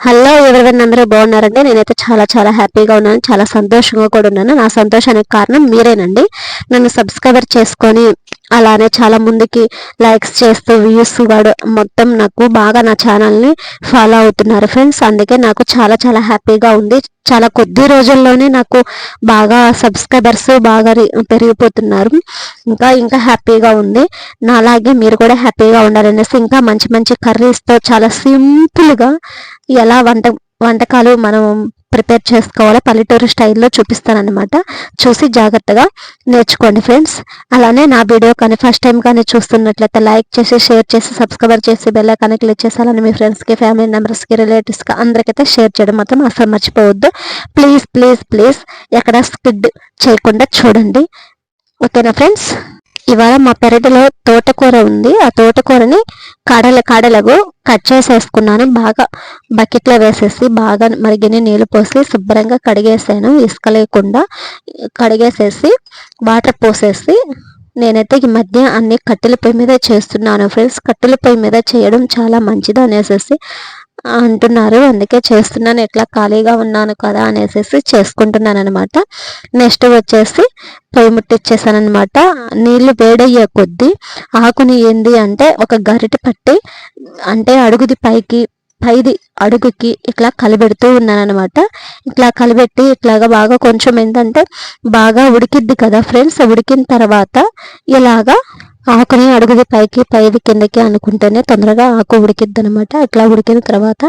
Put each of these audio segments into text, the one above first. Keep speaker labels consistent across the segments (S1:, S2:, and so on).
S1: Hello ఎవరివైనా అందరూ బాగున్నారండి? నేనైతే చాలా చాలా హ్యాపీగా ఉన్నాను. చాలా సంతోషంగా కూడా ఉన్నాను. నా సంతోషానికి కారణం మీరేనండి. నన్ను సబ్స్క్రైబర్ చేసుకొని అలానే చాలా ముందుకి లైక్స్ చేస్తూ వ్యూస్ కూడా మొత్తం నాకు బాగా నా ఛానల్ని ఫాలో అవుతున్నారు ఫ్రెండ్స్ అందుకే నాకు చాలా చాలా హ్యాపీగా ఉంది. చాలా కొద్ది రోజుల్లోనే నాకు బాగా సబ్స్క్రైబర్స్ బాగా పెరిగిపోతున్నారు. ఇంకా ఇంకా హ్యాపీగా ఉంది. నాలాగే మీరు కూడా హ్యాపీగా ఉండాలనేసి ఇంకా మంచి మంచి కర్రీస్తో చాలా సింపుల్గా ఎలా వంట వంటకాలు మనం ప్రిపేర్ చేసుకోవాలో. పల్లెటూరు స్టైల్లో చూపిస్తానమాట చూసి జాగ్రత్తగా నేర్చుకోండి ఫ్రెండ్స్. అలానే నా వీడియో కానీ ఫస్ట్ టైం కానీ చూస్తున్నట్లయితే లైక్ చేసి షేర్ చేసి సబ్స్క్రైబర్ చేసి బెల్ కానీ క్లిక్ చేసాలని మీ ఫ్రెండ్స్కి ఫ్యామిలీ మెంబర్స్కి రిలేటివ్స్కి అందరికైతే షేర్ చేయడం మాత్రం అసలు మర్చిపోవద్దు. ప్లీజ్ ప్లీజ్ ప్లీజ్ ఎక్కడ స్కిడ్ చేయకుండా చూడండి. ఓకేనా ఫ్రెండ్స్? ఇవాళ మా పెరటిలో తోటకూర ఉంది. ఆ తోటకూరని కడల కడలకు కట్ చేసేసుకున్నాను. బాగా బకెట్లో వేసేసి బాగా మరిగిన నీళ్ళు పోసి శుభ్రంగా కడిగేసాను. ఇసుక లేకుండా కడిగేసేసి వాటర్ పోసేసి నేనైతే ఈ మధ్య అన్ని కట్టెల పొయ్యి మీద చేస్తున్నాను ఫ్రెండ్స్. కట్టెల పొయ్యి మీద చేయడం చాలా మంచిది అనేసి అంటున్నారు. అందుకే చేస్తున్నాను. ఎట్లా ఖాళీగా ఉన్నాను కదా అనేసి చేసుకుంటున్నాను అనమాట నెక్స్ట్ వచ్చేసి పొయ్యి ముట్టిచ్చేసాను అనమాట నీళ్ళు వేడయ్యే కొద్దీ ఆకుని ఏంది అంటే ఒక గరిటె పట్టి అంటే అడుగుది పైకి పైది అడుగుకి ఇట్లా కలిపెడుతూ ఉన్నాను అనమాట ఇట్లా కలిపెట్టి ఇట్లాగా బాగా కొంచెం ఏంటంటే బాగా ఉడికిద్ది కదా ఫ్రెండ్స్. ఉడికిన తర్వాత ఇలాగా ఆకుని అడుగుది పైకి పైది కిందకి అనుకుంటేనే తొందరగా ఆకు ఉడికిద్ది అనమాట ఇట్లా ఉడికిన తర్వాత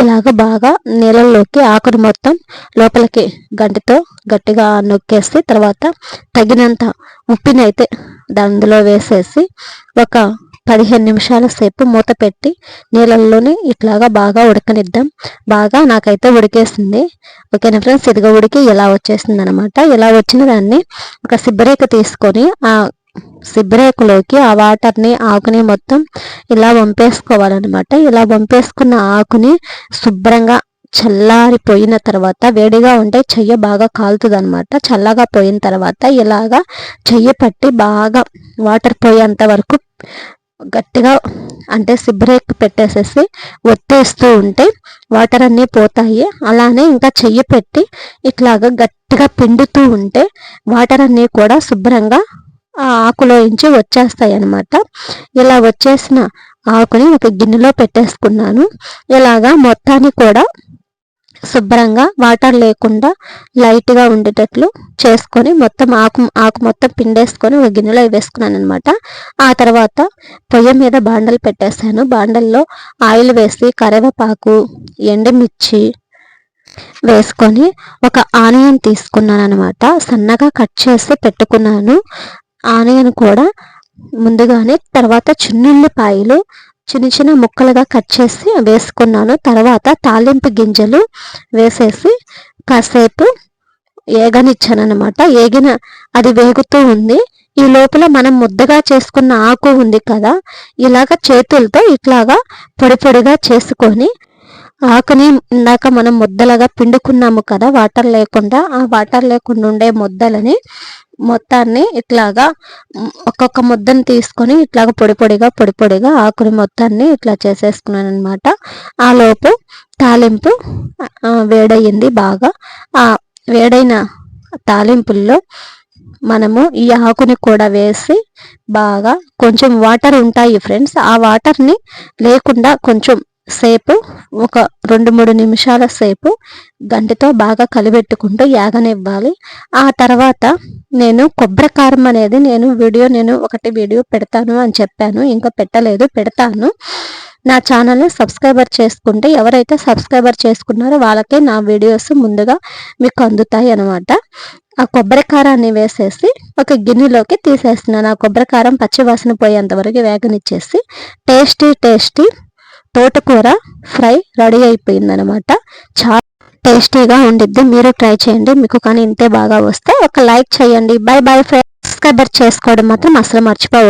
S1: ఇలాగ బాగా నీళ్ళల్లోకి ఆకుని మొత్తం లోపలికి గంటితో గట్టిగా నొక్కేసి తర్వాత తగినంత ఉప్పినైతే దానిలో వేసేసి ఒక పదిహేను నిమిషాల సేపు మూత పెట్టి నీళ్ళల్లోనే ఇట్లాగా బాగా ఉడకనిద్దాం. బాగా నాకైతే ఉడికేసింది. ఓకేనా ఫ్రెండ్స్? ఇదిగా ఉడికి ఇలా వచ్చేసింది అనమాట ఇలా వచ్చిన దాన్ని ఒక సిబ్బరేక తీసుకొని ఆ సిబ్బరేకులోకి ఆ వాటర్ని ఆకుని మొత్తం ఇలా వంపేసుకోవాలన్నమాట. ఇలా వంపేసుకున్న ఆకుని శుభ్రంగా చల్లారిపోయిన తర్వాత వేడిగా ఉంటే చెయ్యి బాగా కాలుతుంది అనమాట చల్లగా పోయిన తర్వాత ఇలాగా చెయ్యి పట్టి బాగా వాటర్ పోయేంత వరకు గట్టిగా అంటే సిబ్బరేక్ పెట్టేసేసి ఒత్తేస్తూ ఉంటే వాటర్ అన్నీ పోతాయి. అలానే ఇంకా చెయ్యి పెట్టి ఇట్లాగా గట్టిగా పిండుతూ ఉంటే వాటర్ అన్నీ కూడా శుభ్రంగా ఆ ఆకులో నుంచి వచ్చేస్తాయి అన్నమాట ఇలా వచ్చేసిన ఆకుని ఒక గిన్నెలో పెట్టేసుకున్నాను. ఇలాగా మొత్తాన్ని కూడా శుభ్రంగా వాటర్ లేకుండా లైట్గా ఉండేటట్లు చేసుకొని మొత్తం ఆకు ఆకు మొత్తం పిండేసుకొని ఒక గిన్నెలో వేసుకున్నాను అనమాట ఆ తర్వాత పొయ్యి మీద బాండలు పెట్టేశాను. బాండల్లో ఆయిల్ వేసి కరివేపాకు ఎండుమిర్చి వేసుకొని ఒక ఆనియన్ తీసుకున్నాను అనమాట సన్నగా కట్ చేసి పెట్టుకున్నాను. ఆనియన్ కూడా ముందుగానే తర్వాత చిన్నుల్లిపాయలు చిన్న చిన్న ముక్కలుగా కట్ చేసి వేసుకున్నాను. తర్వాత తాలింపు గింజలు వేసేసి కాసేపు ఏగనిచ్చాను అనమాట ఏగిన అది వేగుతూ ఉంది. ఈ లోపల మనం ముద్దగా చేసుకున్న ఆకు ఉంది కదా ఇలాగ చేతులతో ఇట్లాగా పొడి పొడిగా చేసుకొని ఆకుని ఇందాక మనం ముద్దలుగా పిండుకున్నాము కదా వాటర్ లేకుండా ఆ వాటర్ లేకుండా ఉండే ముద్దలని మొత్తాన్ని ఇట్లాగా ఒక్కొక్క ముద్దను తీసుకొని ఇట్లాగ పొడి పొడిగా పొడి పొడిగా ఆకుని మొత్తాన్ని ఇట్లా చేసేసుకున్నాను అనమాట ఆ లోపు తాలింపు వేడయింది బాగా. ఆ వేడైన తాలింపుల్లో మనము ఈ ఆకుని కూడా వేసి బాగా కొంచెం వాటర్ ఉంటాయి ఫ్రెండ్స్. ఆ వాటర్ని లేకుండా కొంచెం సేపు ఒక రెండు మూడు నిమిషాల సేపు గంటితో బాగా కలిపెట్టుకుంటూ యాగనివ్వాలి. ఆ తర్వాత నేను కొబ్బరి కారం అనేది నేను వీడియో నేను ఒకటి వీడియో పెడతాను అని చెప్పాను. ఇంకా పెట్టలేదు పెడతాను. నా ఛానల్ని సబ్స్క్రైబర్ చేసుకుంటే ఎవరైతే సబ్స్క్రైబర్ చేసుకున్నారో వాళ్ళకే నా వీడియోస్ ముందుగా మీకు అందుతాయి అనమాట ఆ కొబ్బరి కారాన్ని వేసేసి ఒక గిన్నెలోకి తీసేస్తున్నాను. ఆ కొబ్బరి కారం పచ్చివాసన పోయేంత వరకు వేగనిచ్చేసి టేస్టీ టేస్టీ తోటకూర ఫ్రై రెడీ అయిపోయిందనమాట చాలా టేస్టీగా ఉండిద్ది. మీరు ట్రై చేయండి. మీకు కానీ ఇంతే బాగా వస్తే ఒక లైక్ చేయండి. By bye friends. సబ్స్క్రైబర్ చేసుకోవడం మాత్రం అసలు మర్చిపోవద్దు.